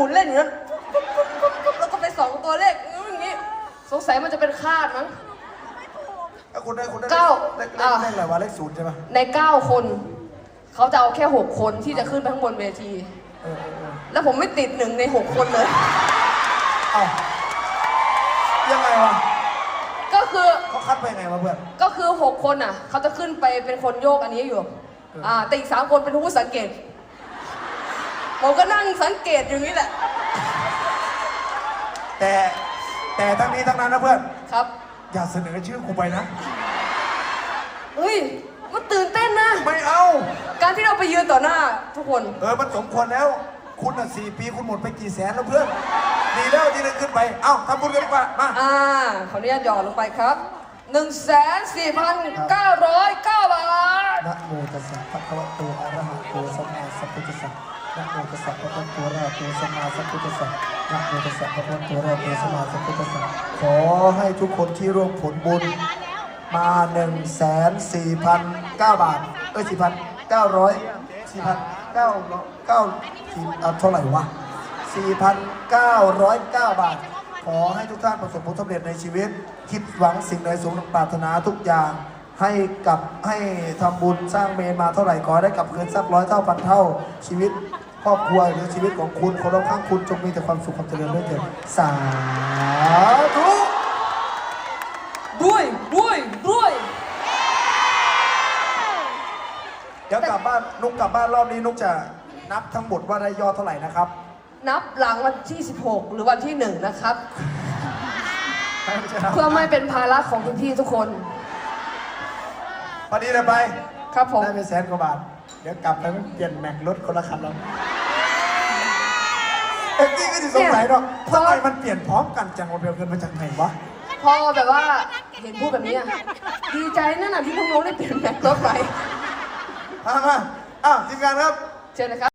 มุนเล่นอยู่นั้นแล้วก็ไปสองตัวเลขอย่างนี้ สงสัยมันจะเป็นคาดมั้งอะคุณได้คุณได้เก้าเลขเลขอะเลขอะไรวะเลขศูนย์ใช่ไหมใน 9 คน เขาจะเอาแค่ 6 คนที่จะขึ้นไปข้างบนเวที เออเออเออแล้วผมไม่ติดหนึ่งใน 6 คนเลย เอ้ายังไงวะก็คือเขาคัดไปยังไงวะเพื่อน ก็คือ 6 คนอะ เขาจะขึ้นไปเป็นคนโยกอันนี้อยู่เอออ่อ่าแต่อีก3คนเป็นผู้สังเกต ผมก็นั่งสังเกตอยู่นี่แหละ แต่แต่ทั้งนี้ทั้งนั้นนะเพื่อน ครับ อย่าเสนอชื่อกูไปนะ เฮ้ย มันตื่นเต้นนะ ไม่เอา การที่เราไปยืนต่อหน้าทุกคน เออ มันสมควรแล้ว คุณอะสี่ปีคุณหมดไปกี่แสนแล้วเพื่อน ดีแล้วที่ได้ขึ้นไป เอ้าทำบุญกันดีกว่า มา อ่า ขออนุญาตหย่อนลงไปครับ1 4 9 9บาท นะโมตัสสะภะคะวะโตอะระหะโตสัมมาสัมพุทธัสสะนะโมตัสสะภะคะวะโตอะระหะโตสมาสัมพุทธสสะนะโมตัสสะภะคะวะโตอะระหะโตสมาสัมพุทธสสะขอให้ทุกคนที่ร่วมผลบุญมา1นึ่งแสนสี่พันเก้าบาท เอ้ยสี่พันเก้าร้อยสี่พันเก้าเก้าสี่เท่าไหร่วะสี่พันเก้าร้อยเก้าบาท ขอให้ทุกท่านประสบผลสำเร็จในชีวิต คิดหวังสิ่งใดสมปรารถนาทุกอย่าง ให้กับให้ทำบุญสร้างเมนมาเท่าไหร่ขอได้กลับคืนสักร้อยเท่าพันเท่าชีวิต ครอบครัวหรือชีวิตของคุณคนรอบข้างคุณจงมีแต่ความสุขความเจริญด้วยเถิดสาธุด้วยด้วยด้วย เดี๋ยวกลับบ้านนุกกลับบ้านรอบนี้นุกจะนับทั้งหมดว่าได้ยอดเท่าไหร่นะครับนับหลังวันที่ 16 หรือวันที่ 1 นะครับเพื่อไม่เป็นภาระของคุณพี่ทุกคน พอดีเลยไป ครับผม ได้ไปแสนกว่าบาท เดี๋ยวกลับไปมันเปลี่ยนแม็กรถคนละคันแล้ว เอ็กซี่ก็จะสงสัยเนาะทำไมมันเปลี่ยนพร้อมกันจังวะเบลเกินมาจากไหนวะพอแบบว่าเห็นพูดแบบนี้อะดีใจนั่นน่ะที่พวกน้องได้เปลี่ยนแม็กซ์รถไปมามาอ้าวทีมงานครับ เชิญนะครับ